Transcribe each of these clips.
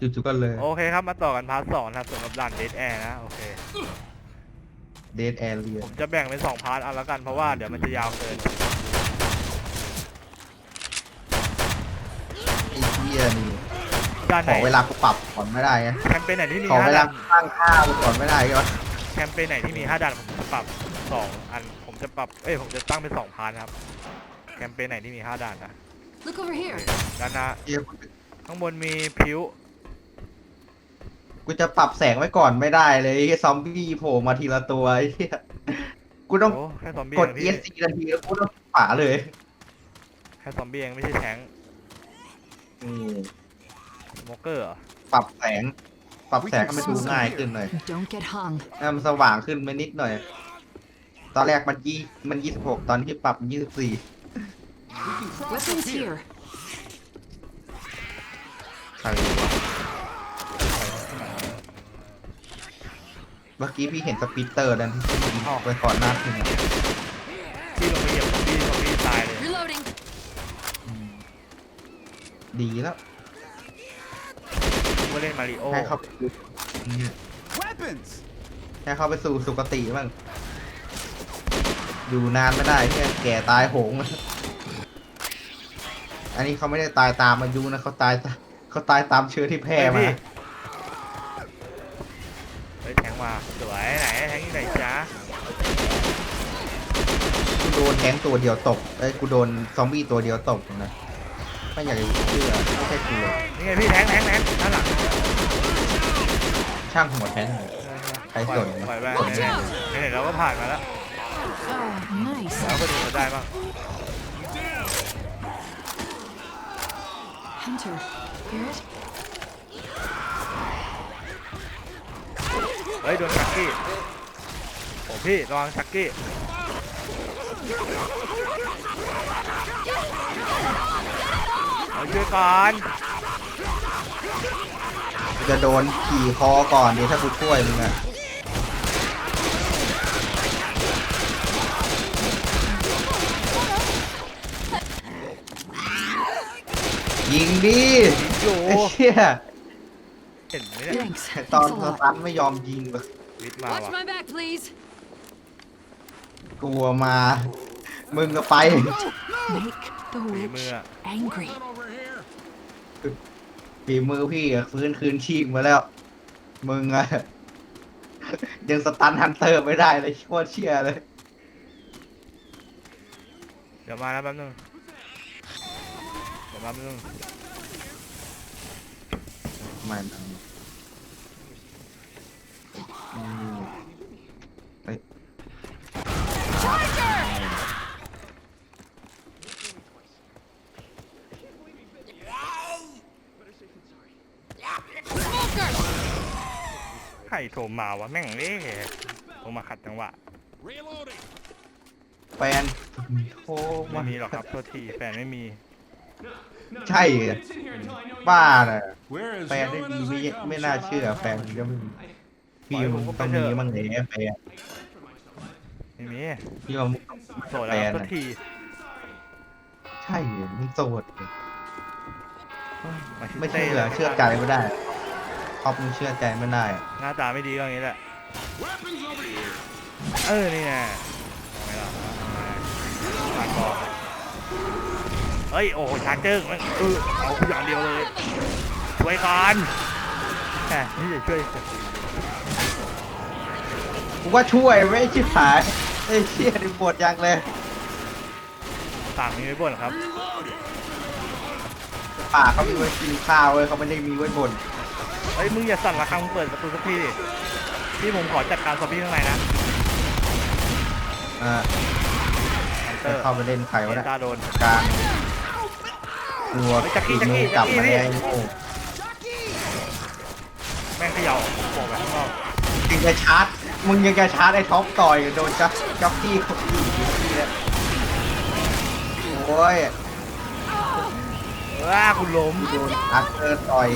จู่ๆก็เลยโอเคครับมาต่อกันพาร์ทสองนะครับสำหรับด่านเดดแอร์นะโอเคเดทแอร์เรียผมจะแบ่งเป็นสองพาร์ทเอาละกันเพราะว่าเดี๋ยวมันจะยาวเกินไอ้เหี้ยนี่ด้านขไหนอเวลากูปรับก่อนไม่ได้ไงแคมเปญไหนที่มีขอห้าเวลาด่านตั้งค่ากูก่อนไม่ได้ก็แคมเปญไหนที่มีห้าด่านผมจะปรับสองอันผมจะปรับเอ้ยผมจะตั้งเป็นสองพาร์ทครับแคมเปญไหนที่มีห้าด่านนะ Look over here. ด้านหน้าเหี้ยข้างบนมีพิ้ว กูจะปรับแสงไว้ก่อนไม่ได้เลยไอ้ซอมบี้โผล่มาทีละตัวไอ้เหี้ยกูต้องโอ้แค่ซอมบี้กด เองพี่ ESC ทันทีแล้วกูต้องฝาเลยแค่ซอมบี้เองไม่ใช่แทงค์อืมสโมเกอร์เหรอปรับแสง ปรับแสงให้มันดูง่ายขึ้นหน่อย Don't get hung. ให้มันสว่างขึ้นไปนิดหน่อย ตอนแรกมันยี่มันยี่สิบหกตอนที่ปรับยี่สิบสี่ Weapons here. ใครวะ เมื่อกี้พี่เห็นสปีตเตอร์ดันที่ขึ้นยิงออกไปก่อนหน้าถึงอะพี่ลงไปเหยียบซอมบี้ซอมบี้ตายเลย Reloading. อืมดีแล้วก็เล่นมาริโอให้เขาไปดูอืม Weapons! ให้เขาไปสู่สุคติบ้างอยู่นานไม่ได้เนี่ยแก่ตายโหง อันนี้เขาไม่ได้ตายตามอายุนะเขาตายตาเขาตายตามเชื้อที่แพร่มาเฮ้ยแทง มาสวยไหนแทงที่ไหนจ๊ะกูโดนแทงตัวเดียวตกไอ้ยกูโดนซอมบี้ตัวเดียวตกนะไม่อยากจะเชื่อไม่ใช่กูเลยนี่ไงพี่แทงแทงแทงด้านหลังช่างหัวแทงเลย ใครสนปล่อยไปไหนๆไหนๆเราก็ผ่านมาแล้ว Oh, nice. แล้วก็ดูจะได้บ้าง Hunter, hear it? ฮ้ยโดนชักกี้โอ้พี่ระวังชักกี้เอาช่วยก่อนกูจะโดนขี่คอก่อนเดี๋ยวถ้ากูช่วยมึงอะยิงดิอยู่ ไอ้เหี้ย เห็นไหมเนี่ย Thanks. ตอน Thanks ส a lot. ตันไม่ยอมยิงเลยวิทย์มา Watch ว่ะ my back, please. กลัวมา มึงก็ไป Make the witch Mưa. angry. Over here. ฝีมือพี่อะฟื้นคืนชีพมาแล้ว มึงอะยังสตันฮันเตอร์ไม่ได้เลยโคตรเชี่ยเลย เดี๋ยวมาแล้วแป๊บนึงเดี๋ยวมาแป๊บนึง ไม่ไม่อืม เฮ้ยใครโทรมาวะแม่งเอ้โทรมาขัดจังหวะ Reloading. แฟนโทรไม่มามีหรอกครับโทษทีแฟนไม่มี ใช่เหรอบ้าน่ะ We're as แฟนได้ young ดี as ไม่ they come, ไม่น่าเชื่อ son. แฟนมึงก็ไม่มี พี่มึงต้องมีมั่งเลยแฟนไม่มีพี่ว่ามึงโสดแล้วครับโทษทีใช่เหรอมึงโสดเหรอาชิไม่ต้เชื่อเชื่อใจไม่ได้ครอบมึงเชื่อใจไม่ได้ หน้าตาไม่ดีก็อย่างนี้แหละ Weapons over here. เออ นี่ไงเอาไงล่ะเอาไงผ่านบอกเฮ้ย โอ้โหชาร์เจอร์มันเออเอาอย่างเดียวเลย ช่วยกันแหมนี่จะช่วย กูว่าช่วยไม่ชิบหายไอ้เชี่ยดิปวดยังเลยต่างมีไว้บนเหรอครับ ป่าเขามีไว้กินข้าวเว้ยเขาไม่ได้มีไว้บ่นเฮ้ยมึงอย่าสั่นระฆังมึงเปิดประตูสักทีดิพี่ผมขอจัดการซอมบี้ข้างในนะอ่าฮันเตจะอร์เข้าไปเล่นใครวะเอเนี่ยตาโดน กลางกลัวเฮ้ยจักกี้ฝีมือจักลักบกี้มาจักกี้แล้วไอ้โง่แม่งเขย่าบอกไปข้างนอกยังจะชาร์จ มึงยังจะชาร์จไอ้ท็อปต่อยโดนจ็อกจ็อกกี้คนอื่นทีเลยโอ้ยว้าคุณล้มกูโดนชาร์จเจอต่อย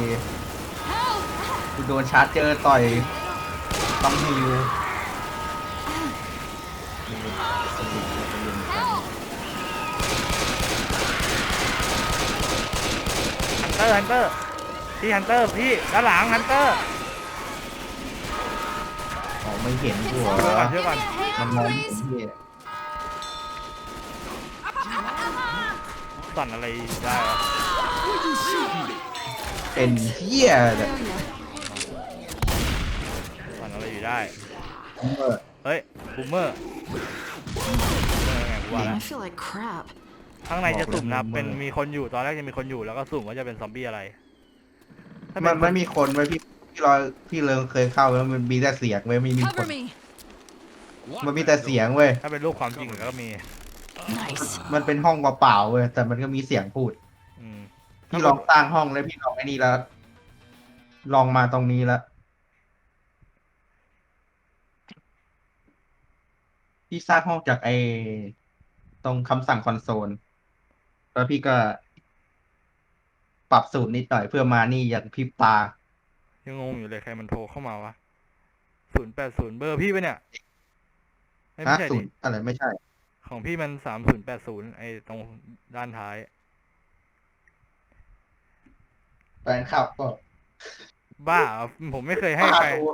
กูโดนชาร์จเจอต่อยต้องฮิวฮันเตอร์ฮันเตอร์พี่ฮันเตอร์พี่ด้านหลังฮันเตอร์ ออกไม่เห็นกูเหรช่วยก่อนอช่วยก่อนมันมองไม่เห็นพี่สั่นอะไรได้วะเป็นเหี้ยเนี่ยสั่นอะไรอยู่ได้ เออเฮ้ยบูมเมอร์เออไงกูว่าแล้ว I feel like crap. ข้างในจะสุ่มนะครับบอกเลยเป็นมีคนอยู่ตอนแรกจะมีคนอยู่แล้วก็สุ่มว่าจะเป็นซอมบี้อะไรถ้าเป็มันนไม่มีคนไว้พี่ พี่รอยพี่เลิงเคยเข้าแล้วมันมีแต่เสียงเว้ยไม่มีค Cover น me. มันมีแต่เสียงเว้ยถ้าเป็นรูปความจริงก็มี Nice. มันเป็นห้องเปล่าๆเว้ยแต่มันก็มีเสียงพูด อืมพี่ลองตั้งห้องแล้วพี่ลองไอ้นี่แล้ว ลองมาตรงนี้แล้วพี่สร้างห้องจากไอ้ตรงคำสั่งคอนโซล แล้วพี่ก็ ปรับสูตรนิดหน่อยเพื่อมานี่อย่างพริบตา ยังงงอยู่เลยใครมันโทรเข้ามาวะศูนย์แปดศูนย์เบอร์พี่ปะเนี่ยเอ้ยไม่ฮะใช่สูดิตรอะไรไม่ใช่ ของพี่มันสามศูนย์แปดศูนย์ไอ้ตรงด้านท้ายแฟนคลับก็บ้าเหรอผมไม่เคยให้ป้าใครโทร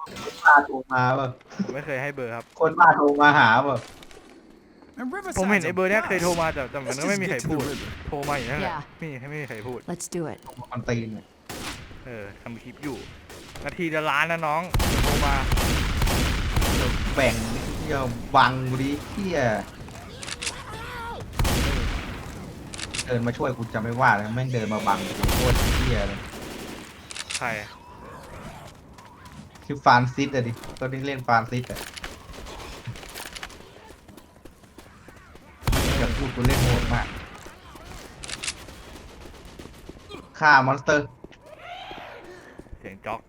ป้าโทรมาป่ะผมไม่เคยให้เบอร์ครับ คนป้าโทรมาหาป่ะ And ผมเห็น Riverside's ไอ้ a เบอร์เนี้ยเคย blast. โทรมาแต่แต่มัน Let's ก็ไม่ just มีใคร get to พูด the river. โทรมาอยู่นั่นแหละ Yeah. ไม่ไม่มีใครพูด Let's do it. มันตีนเนี่ย เออทำคลิปอยู่ นาทีละล้านนะน้องโทรมาเดี๋ยวแบ่งเที่ยวบังกูดิเที่ยเดินมาช่วยกูจะไม่ว่าแล้วแม่งเดินมาบังกูโคตรเที่ยเลยใครคือฟานซิสอะดิตอนนี้เล่นฟานซิสอะอย่าพูดกูเล่นโหดมากฆ่ามอนสเตอร์ เสียงจ็อก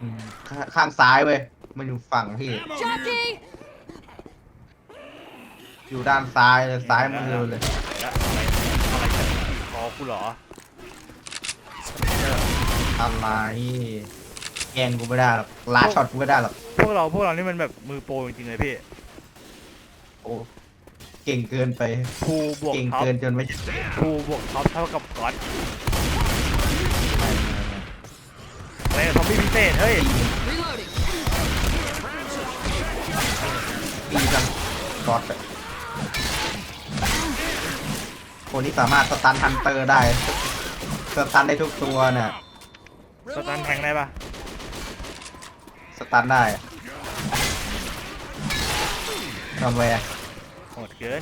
อืม ข้าข้างซ้ายเว้ย มันอยู่ฝั่งพี่ Ammo here. Jockey! อยู่ด้านซ้ายเลยซ้ายมือเลย แล้วอะไรอะไรจะขี่คอกูเหรออะไรแกล้งกูไม่ได้หรอกลาช็อตกูไม่ได้หรอก พวกเราพวกเรานี่มันแบบมือโปรจริงๆเลยพี่โอ้ เก่งเกินไป ภูบวกเก่งท็อปเกินจนไม่ใช่ภูบวกท็อปเท่ากับก๊อตอะไรซอมบี้พิเศษเฮ้ย Reloading. ปีจังกอดอะคนที่สามารถสตันฮันเตอร์ได้ สตันได้ทุกตัวเนี่ยสตันแทงได้ปะสตันได้ทำไมอะโหดเกิน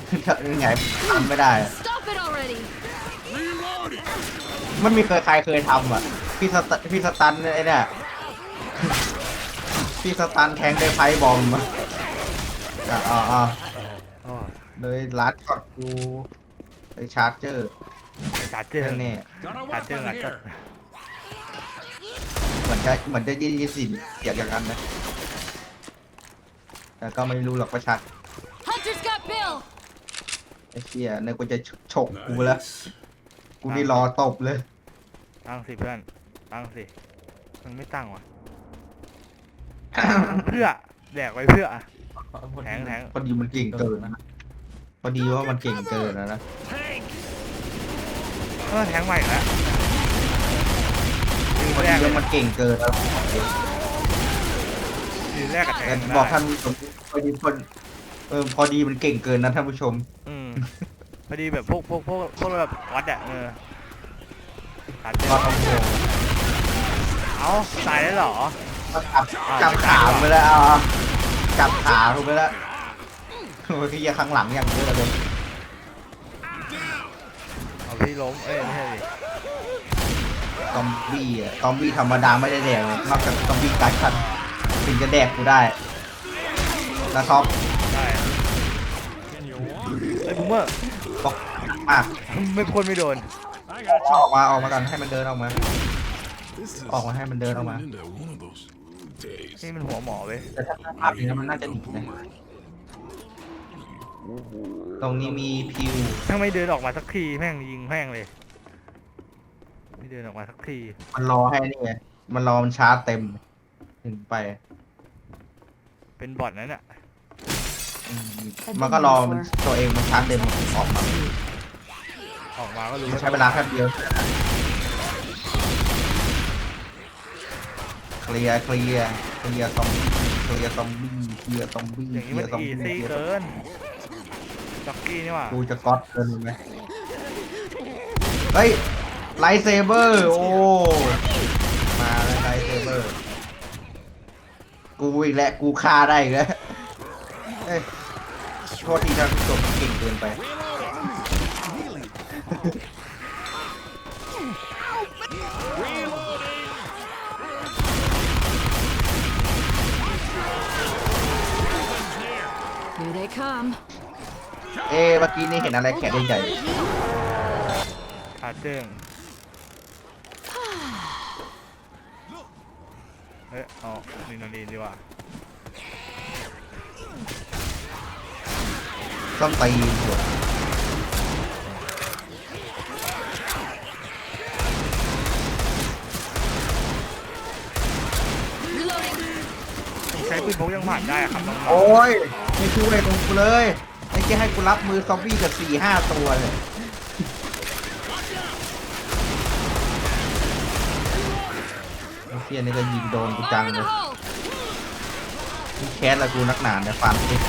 ยังไงทำไม่ได้อะ Stop it already! Reloading. มันมีเคยใครเคยทำอะ พี่สตันพี่สตันไอ้เนี่ยพี่สตันแทงได้ไฟบอมอะ อะอ่าอ่าโอ้ยเลยลัดช็อตกูไปชาร์จเจอร์ชาร์เจอร์แน่ Got a ชาร์เจอร์ weapon หลักก็ here. เหมือนจะเหมือนจะยินยินสินเสียงอย่างนั้นนะ แต่ก็ไม่รู้หรอกว่าชัด Hunter's got Bill! ไอ้เชี่ยในกูจะฉกกูแล้วกูนี่รอตบเลย ตั้งสิเพื่อน ตั้งสิมันไม่ตั้งว่ะเพื่อแดกไว้เพื่อ แทงแทงพอดีมันเก่งเกินนะพอดีว่ามันเก่งเกินนะนะเออแทงใหม่แล้วพอดีว่ามันเก่งเกินแล้วทีแรกกับแทแต่งบอกได้ท่านผู้ชมพอดีคนเออพอดีมันเก่งเกินนะท่านผู้ชม อืมพอดีแบบพวกพวกพวกพวกแบบวัดอะเออชาร์เจอก็ร์ต้องโง่เอาตายแล้วเหรอก็จับจับขาไปแล้วเอาเอา จับขาถูกไปแล้วโอ้ยที่ข้างหลังอย่างเยอะเลยเอาพี่ล้มเอ้ยไม่ใช่ดิซอมบี้อะซอมบี้ธรรมดาไม่ได้แดกเลยนอกจากซอมบี้กายพันธุ์ถึงจะแดกกูได้แล้วท็อปได้เอ้ยบูมเมอร์บอกมากไม่พ่นไม่โดน I got อ you. อกมาออกมากันให้มันเดินออกมา This is ออกมาให้มันเดินออกมา turning into one of those days. นี่มันหัวหมอเว้ยแต่ถ้าภาพอย่างนี้นมันน่าจะหนีนะตรงนี้มีพิวถ้าไม่เดินออกมาสักทีแม่งยิงแม่งเลย ไม่เดินออกมาสักทีมันรอให้นี่ไงมันรอมันชาร์จเต็ม ถึงไปเป็นบอทนั้นอะอืมมันก็รอมันตัวเองมันชาร์จเต็มออกมาออกมาก็รู้มันใช้เวลาแค่เดียว ลียร์เคลียร์เคลียร์ซอมบี้เคลียร์ซอมบี้เคลียร์ซอมบี้อย่างเคนี้ลีมัยนร์ซอมอีบี้ซี่เกินจ็อกกี้นี่หว่ากูจะก๊อตเกินไหมเฮ้ยไลท์เซเบอร์โอ้มาแล้วไลท์เซเบอร์กูอีกแล้วกูฆ่าได้อีกแล้วเอ้ยโทษทีท่านผู้ชมเก่งเกินไป come. เอ๊ะเมื่อกี้นี่เห็นอะไรแขนใหญ่ขาเจิ้งเฮ้ยเอานี่นอนดีดีกว่าๆต้องตีหัว Reloading. ใช้ปืนพกยังผ่านได้อะครับน้องโอ้ยไม่ช่วยตรงกูเลยไอ้แค่ให้กูรับมือซอมบี้กับสี่ห้าตัวเลยไอ้เพี้ยนี่ก็ยิงโดนกูจังเลยแค้นละกูนักหนาเนี่ยฟาร์มติด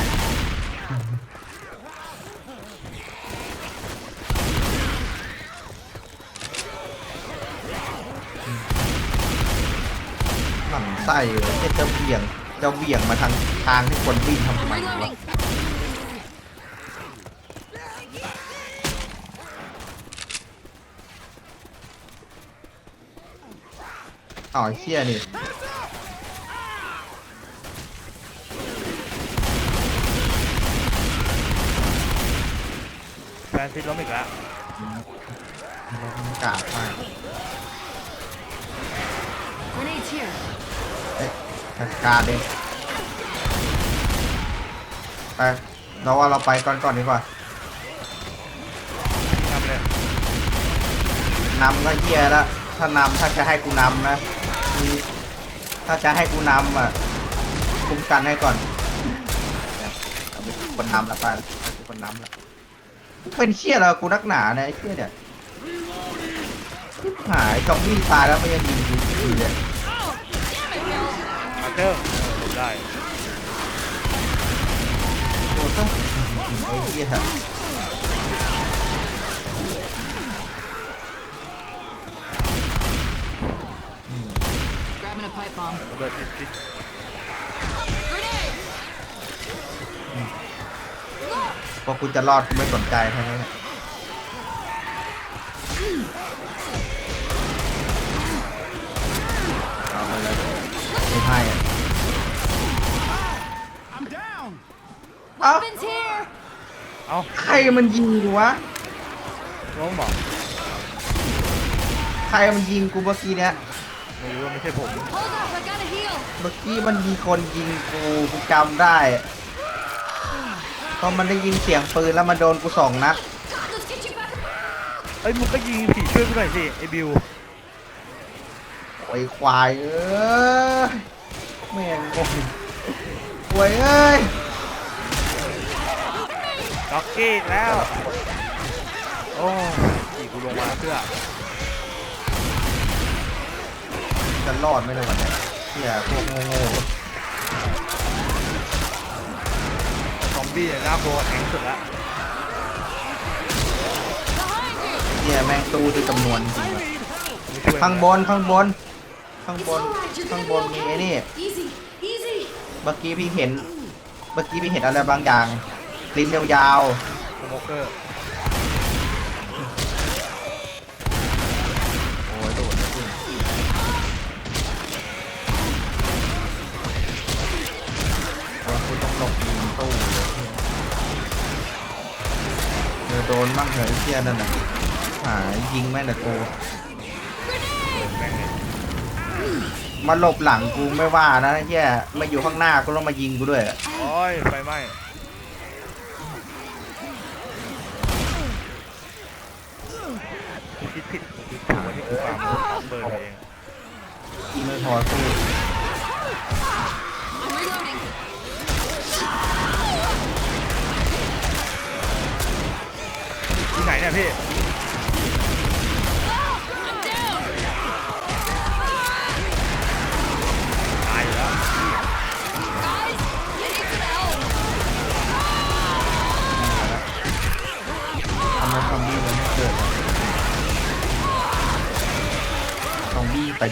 หมั่นไส้เลยที่จะเบี่ยง จะเบี่ยงมาทางทางที่คนวิ่งทำไมวะ Reloading. อ๋อไอ้เชี่ยนี่แฟนซิดล้มอีกแล้วมันกาดมาก จัดการเองไปเราว่าเราไปก่อนก่อนดีกว่าทำเลยนำก็เฮียแล้วถ้านำถ้าจะให้กูนำนะมีถ้าจะให้กูนำอะคุ้มกันให้ก่อนเอาเป็นคนนำละไปเป็นคนนำละเป็นเชี่ยแล้วกูนักหนาเนี่ยไอ้เชี่ยเนี่ยชิบหายซอมบี้ตายแล้วมันยังยิงกูอยู่เลยขา เจิ้งหลบได้โอ้ต้องไอ้เหี้ย Grabbing a pipe bomb. ระเบิดติดติด Grenade. พอกูจะรอดกูไม่สนใจทั้งนั้นแหละเอาไปเลยไม่ให้อะ เอ้า Weapons here. เอ้าใครมันยิงกูวะ ล้มบอกใครมันยิงกูเมื่อกี้เนี้ย ไม่รู้ว่าไม่ใช่ผม Hold up. I gotta heal. เมื่อกี้มันมีคนยิงกูกูจำได้เพราะมันได้ยินเสียงปืนแล้วมันโดนกูสองนัด Let's get you back. เอ้ยมึงก็ยิงผีช่วยกูหน่อยสิไอ้บิวโอ้ยควายเอ้ยแม่งโอ้ยโอ้ยเอ้ย จ็อกกี้อีกแล้ว โอ้ยกูลงมาเพื่อจะรอดไหมในวันนี้เฮียพวกโง่ซอมบี้เนี่ยน่ากลัวแข็งสุดละๆเฮียแม่งตู้ด้วยจำนวนจริงๆไม่ช่วยข้างบนข้างบน ข้างบนข้างบนมีไอ้นี่ Easy. Easy. เมื่อกี้พี่เห็น เมื่อกี้พี่เห็นอะไรบางอย่าง ลิ้นยาวสโมเกอร์ๆโอ้ยโดดขึ้นโอ้ยคุณต้องหลบยิงตู้เลยเดี๋ยวโดนมั่งเหรอไอ้เชี่ยนั่นน่ะหายยิงแม่งแต่กูแม่งเลยมาหลบหลังกูไม่ว่านะไอ้เชี่ยมาอยู่ข้างหน้าก็ต้องมายิงกูด้วย โอ้ยไฟไหม้ ความเบิร์นเองไม่พอสู้ที่ไหนเนี่ยพี่ตายแล้วทำให้คอมบี้มันไม่เกิดอะ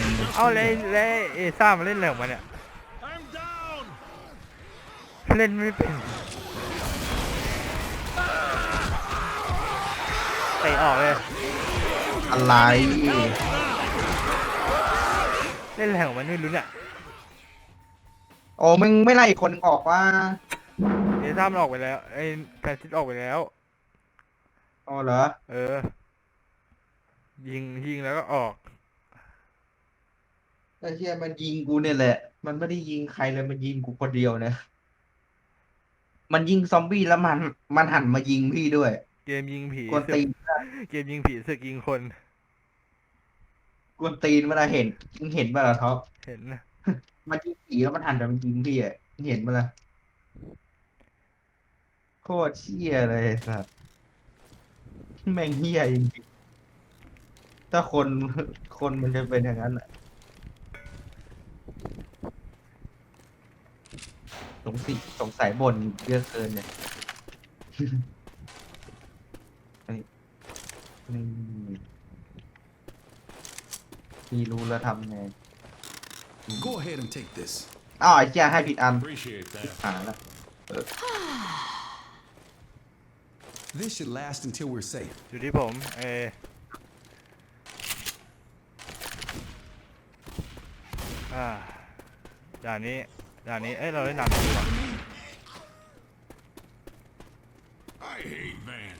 ยิงเอาเลยเลยเอซ่ามาเล่นอะไรของมันเนี่ย I'm down. เล่นไม่เป็นเตะออกเลย อะไร เล่นอะไรของมันไม่รู้เนี่ยโอ้มึงไม่ไล่อีกคนหนึ่งออกว่าเอซ่ามันออกไปแล้วไอ้แฟนซิสออกไปแล้ว อ๋อเหรอ เออ ยิงยิงแล้วก็ออก ไอ้เหี้ยมันยิงกูเนี่ยแหละ มันไม่ได้ยิงใครเลยมันยิงกูคนเดียวนะ มันยิงซอมบี้แล้วมัน มันหันมายิงพี่ด้วย เกมยิงผีกวนตีนเกมยิงผีสึกยิงคน กวนตีนเวลาเห็นมึงเห็นป่ะล่ะท็อปเห็นนะมันยิงผีแล้วมันหันไปมันยิงพี่อะมึงเห็นป่ะล่ะโคตรเชี่ยเลยสัสแม่งเฮี้ยจริงๆถ้าคนคนมันจะเป็นอย่างนั้นอะ งสัยสงสัยบ่นเยอะเกินเนี่ยนี่นี่พี่รู้แล้วทำไง Go ahead and take this. อ้าวไอ้เจ้าให้ผิดอัน Appreciate that. หาแล้ว This should last until we're safe. อยู่ที่ผมเอออ่าด่านนี้ ด่านนี้ เอ้ย เราเล่นด่านนี้ดีกว่า I hate Van.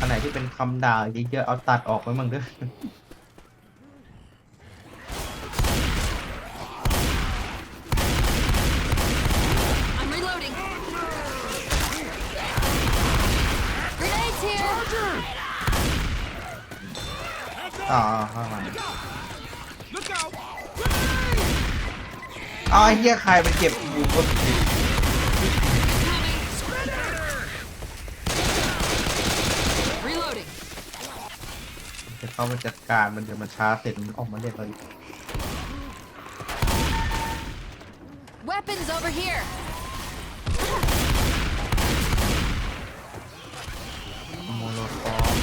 อันไหนที่เป็นคำด่าเยอะๆเอาตัดออกไว้มั่งเด้อ I'm reloading. Grenades here. อ่าเข้ามา Look out! อ้าวไอ้เหี้ยใครไปเก็บบูบนสิ Reloading. จะเข้ามาจัดการมันเดี๋ยวมันช้าเสร็จมันออกมาเรียกเราอีก Weapons over here. โมโลคอฟ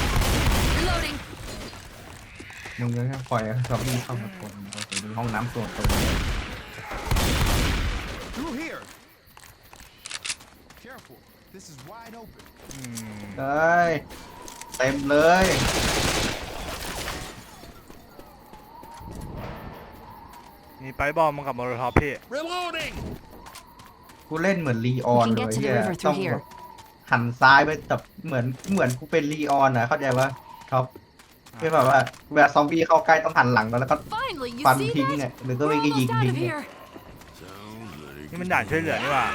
Reloading. มึงยังปล่อยให้ซอมบี้เข้ามาชนเราถึงห้องน้ำส่วนตัว Through here. Careful. This is wide open. อืมเลยเต็มเลย มีไปบอลมากับมอลท็อปพี่ Reloading. กูเล่นเหมือนลีออน We can เล get ย to the เหี้ย river through ต้อง here แบบหันซ้ายไปแบบเหมือนเหมือนกูเป็นลีออนนะเข้าใจปะครับที่แบบว่าเวลาซอมบี้เข้าใกล้ต้องหันหลังแล้วก็ Finally, you ฟัน see ทิ้ง that? เนี่ยหรือก็ We're ไม่ก็ยิง almost out ทิ้ง of เนี่ย here. Sounds like นี่มันด่านช่วยเหลือนี่หว่า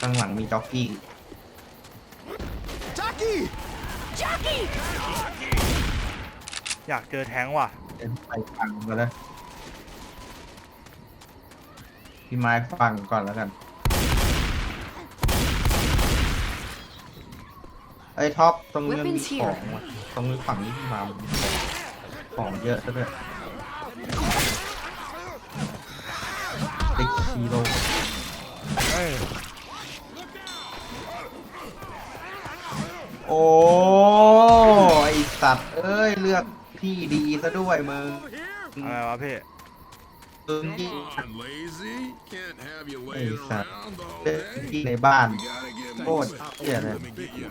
ข้างหลังมีจ็อกกี้ Jockey! Jockey! อยากเจอแท้งว่ะ เป็นไปฟังมาแล้วพี่ไม้ฟังก่อนแล้วกันไอ้ยท็อปตรงนี้มันมี Weapons ของ here ว่ะตรงนี้ฝั่งนี้ที่มามันมีของ เยอะซะด้วยเด็กฮีโร่เอ้ยโอ้ไอสัตว์เอ้ยเลือกที่ดีซะด้วยมึงอะไรวะพี่มึงที่ Come on, lazy. Can't have you Hey, laying son. around all เลือกที่ day. ในบ้าน We gotta get โคตร moving. เหี้ยเลย Let me get you.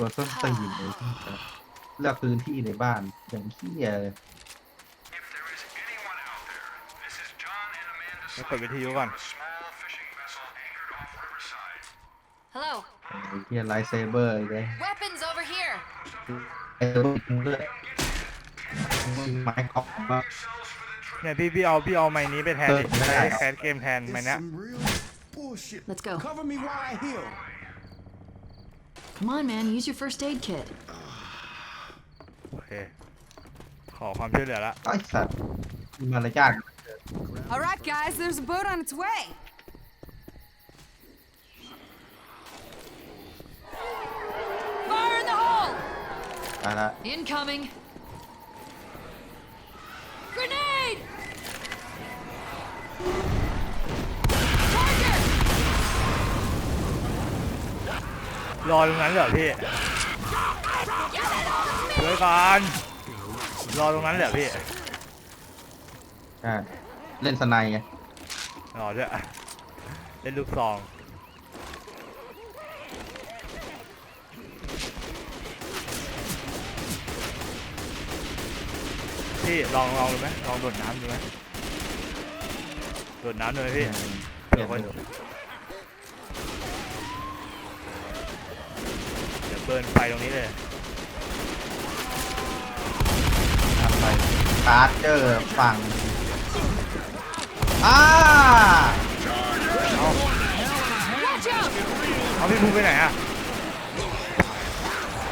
ตัวส้นตีนเลยเลือกพื้นที่ในบ้านอย่างเหี้ยเลย If there is anyone out there, this is John and Amanda แล้วเปิดวิทยุก่อน a small fishing vessel anchored off Riverside. Hello. ไอ้เหี้ยไลท์เซเบอร์เลย Weapons over here. ไอ้ตัวมึงเลือกมึงไม้กอล์ฟมา เนี่ยพี่พี่เอาพี่เอาไม้นี้ไปแทนดิเออไม่ได้ ใช้แคสเกมแทน It's ไม้เนี้ย some real bullshit. Let's go. Cover me while I heal. Come on, man. Use your first aid kit. โอเค ขอความช่วยเหลือละ ไอ้สัตว์มีมารยาท All right, guys, there's a boat on its way. Fire in the hole! ไปละ Incoming. รอตรงนั้นเหรอพี่ช่วยกันรอตรงนั้นเหรอพี่ใช่เล่นสไนไงรอด้วยเล่นลูกซองพี่ลองลองดูไหมลองโดดน้ำดูไหมโดดน้ำดูไหมพี่เปลี่ยนเผื่อคน เดี๋ยวเบิร์นไฟตรงนี้เลยทำไปชาร์จเจอร์ฝั่งอ้าเอาพี่ภูมิไปไหนอะ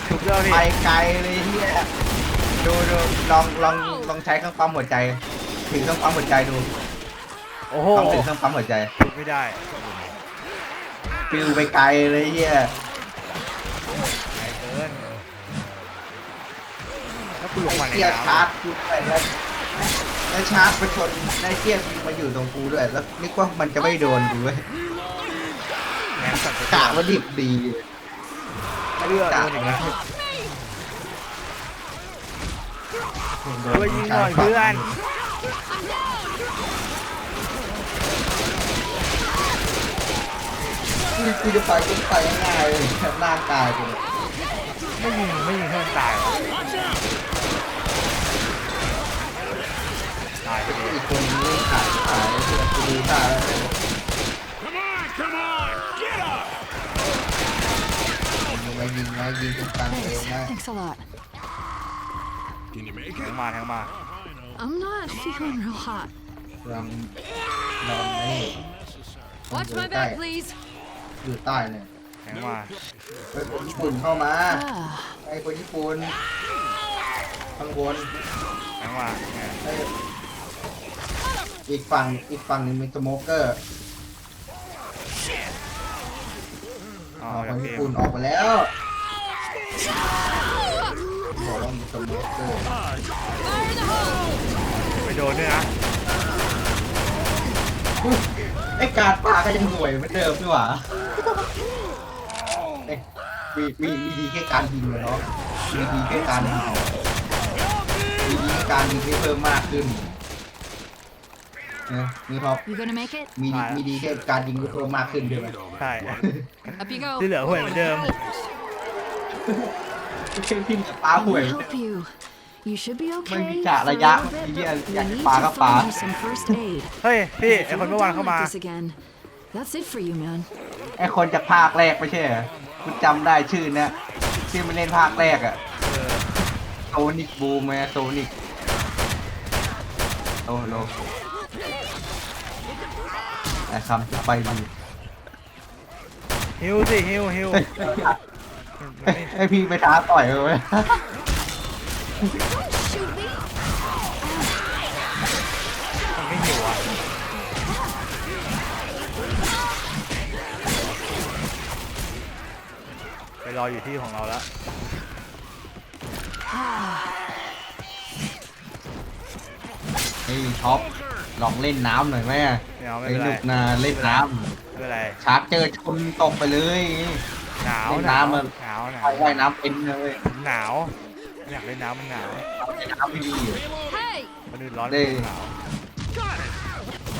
ถูกเจอพี่ไปไกลเลยเฮียดูดูลองลองลองใช้เครื่องปั๊มหัวใจถือเครื่องปั๊มหัวใจดูโอ้โหต้องถือเครื่องปั๊มหัวใจถูกไม่ได้ฟิวไปไกลเลยเฮีย ไกลเกิน แล้วกูลงมาในเฮียน้ชาร์จกูไปแล้วแล้วชาร์จไปชนได้เฮียร์มาอยู่ตรงกูด้วย แล้วนึกว่ามันจะไม่โดนกูเว้ยแหนมสั่นสะกะเทือนว่าดิบดีเลือดโดนอีกแล้วช่วยยิงหน่อยเพื่อนกูจะไปกูไปง่ายเลยแค่ร่างกายกูไม่ยิงไม่ยิงให้มันตายหรอ ตายไปเลยอีกคนนี้ขายขายเพื่อกูดูท่าแล้ว Come on, come on, get up! ยิงมายิงมายิงตรงกลางเอว Thanks. นะ Thanks a lot. Can you make แท it? งมาแทงมา I'm not feeling real hot. ลองลองนี่ Watch my Okay. back, please. อยู่ใต้เนี่ยแทงมาเฮ้ยคนญี่ปุ่นเข้ามา Ah, ไอ้คนญี่ปุ่นข้างบนแทงมาเนี่ย ไอ้ อีกฝั่งอีกฝั่งหนึงมีสโมเกอร์เอาเอาคจากนเกญี่มปุ่นออกไปแล้วบอกว่ามีสโมเกอร์ไปโดนด้วยนะอุ๊ยไอ้การปลาก็ยังห่วยเหมือนเดิมนี่หว่าเอ้ยมีมีมีดีแค่การยิงเลยเนาะมีดีแค่การยิงมีดีแค่การยิงที่เพิ่มมากขึ้น เนี่ยนี่ครับ you gonna make it? มีดีมีดีแค่การยิงที่เพิ่มมากขึ้นใช่ไหมใช่ Up you go. ที่เหลือห่วยเหมือนเดิมแค่พิมพ์ปลาห่วย Let me help you. You should be okay. ไม่มี for กะ a ระยะ little bit, ที่ but อยาก we จะ need ปลา to ก็ปลา find you some first aid. เฮ้ย พี่ If ไอ you คน go เมื่อวาน down เข้ามา like this again, that's it for you, man. ไอคนจากภาคแรกไม่ใช่เหรอคุณจำได้ชื่อเนี่ยที่มันเล่นภาคแรกอะเออโซนิกบูมไหมโซนิกโอ้โล ไอคำจะไปดีฮิวสิฮิวฮิวไอพี่ไปท้าต่อยเลยเว้ย Shoot me! มันไม่หิวอะไปรออยู่ที่ของเราแล้วไอท็อปลองเล่นน้ำหน่อยไหมไม่ เอาไม่ไอเป็นหไรนุกนะเล่นน้ไม่เป็นไรำชาร์จเจอชนตกไปเลย หนาวเล่นหนาวน้ำมันหนาวหนาวใครว่ายน้ำเป็นนะเลยหนาวอยากเล่นน้ำมันหนาวเล่นน้ำไม่ดีอยู่ Hey! คนอื่นร้อนได้ผมหนาว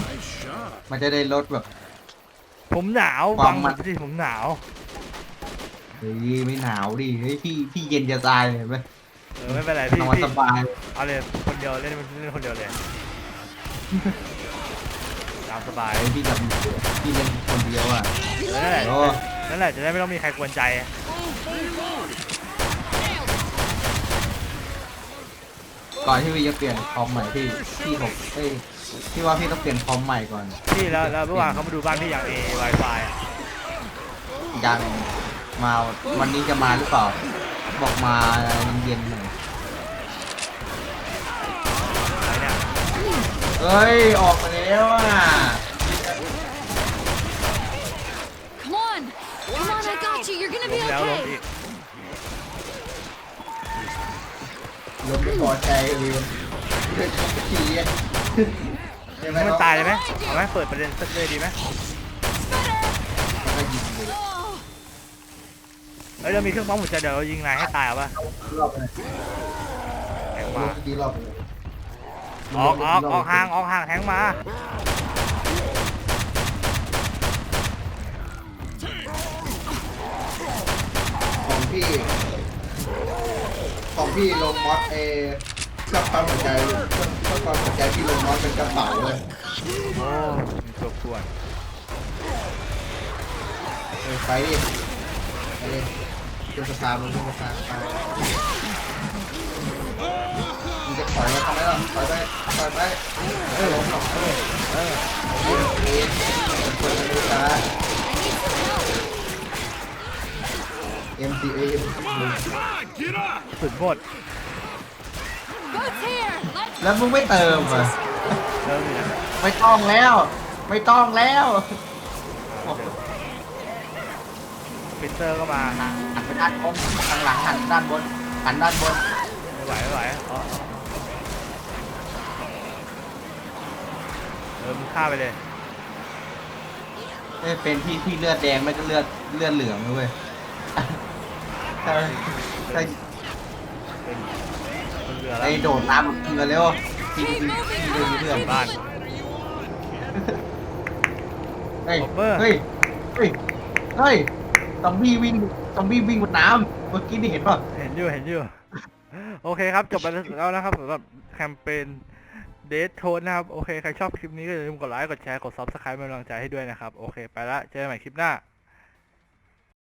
Nice shot. มันจะได้ลดแบบ ผมหนาวควาฟัมงมัน ที่ผมหนาว เฮ้ยไม่หนาวดิเฮ้ยพี่พี่เย็นจะตายเลยไหมเออไม่เป็นไรพี่นอนพี่สบายเอาเลยคนเดียวเล่นเล่นคนเดียวเลยตามสบายไอ้พี่กับพี่เล่นคนเดียวอะนั่นแหละโอ้นั่นแหละจะได้ไม่ต้องมีใครกวนใจก่อนที่พี่จะเปลี่ยนคอมใหม่พี่พี่ผมเอ้ยพี่ว่าพี่ต้องเปลี่ยนคอมใหม่ก่อนพี่แล้วแล้วเมื่อวานเขามาดูบ้านพี่อย่างเอ Wi-Fi อะยังมาวันนี้จะมาหรือเปล่า บอกมาเย็นๆหน่อย อะไรเนี่ย เฮ้ย ออกมาแล้วอะ Come on! Come on, I got you. You're gonna ล้ be มแล้วล้ม okay. อีกลมไม่พอใจเลยเฮ้ยขี่อะใช่ไหมให้มันเนาะตายเลยไหมเอาไหมเปิดประเด็นสักเลยดีไหมมันก็ยิงเลยฮ้ยเรามีเครื่องปั๊มหัวใจเดี๋ยวเรายิงนายให้ตายเอาปะรอบเลยแทงรมาอบดีรอบเลย ออกออกออกห่างออกห่างแทงมาของพี่ของพี่ลงมอสเอเครื่องปั๊มหัวใจเครื่องเครื่องปั๊มหัวใจพี่ลงมอสเป็นกระเป๋าเลยโอ้มีตัวกวนเออไปดิไปดิขึ้นสะพานลงขึ้นสะพานไปมึงจะถ อยมาทำไมล่ะถอยไปถอยไปเออลงหรอกเออเออเออเออเป็นคนละดูจ้า MCA สุดหมด Boat's here. Let's แล้วมึงไม่เติมอะ เริ่มเลยนะไม่ต้องแล้ว ไม่ต้องแล้วปินเตอร์ก็มาหันไปด้านบนทางหลังหันด้านบนหันด้านบนไม่ไหวไม่ไหวอ๋อเอ อมึงฆ่าไปเลย เอ้ยเป็นพี่พี่เลือดแดงไม่ก็เลือดเลือดเหลืองนะเว้ยถ้าถ้าเป็นคนเรือแล้วไอ้โดดน้ำเกลือเร็วพี่ keep พี่ moving. พี่เลือด Keep บ้าน moving. เฮ้ยบอมเบอร์เฮ้ยเฮ้ยเฮ้ยซอมบี้วิ่งซอมบี้วิ่งบนน้ำเมื่อกี้นี่เห็นป่ะ เห็นอยู่เห็นอยู่ โอเคครับจบไปแล้วนะครับสำหรับแคมเปญ เดทโทนนะครับ โอเค ใครชอบคลิปนี้ก็อย่าลืมกดไลค์ กดแชร์ กดซับสไครป์เป็นกำลังใจให้ด้วยนะครับ โอเค ไปละ เจอกันใหม่คลิปหน้า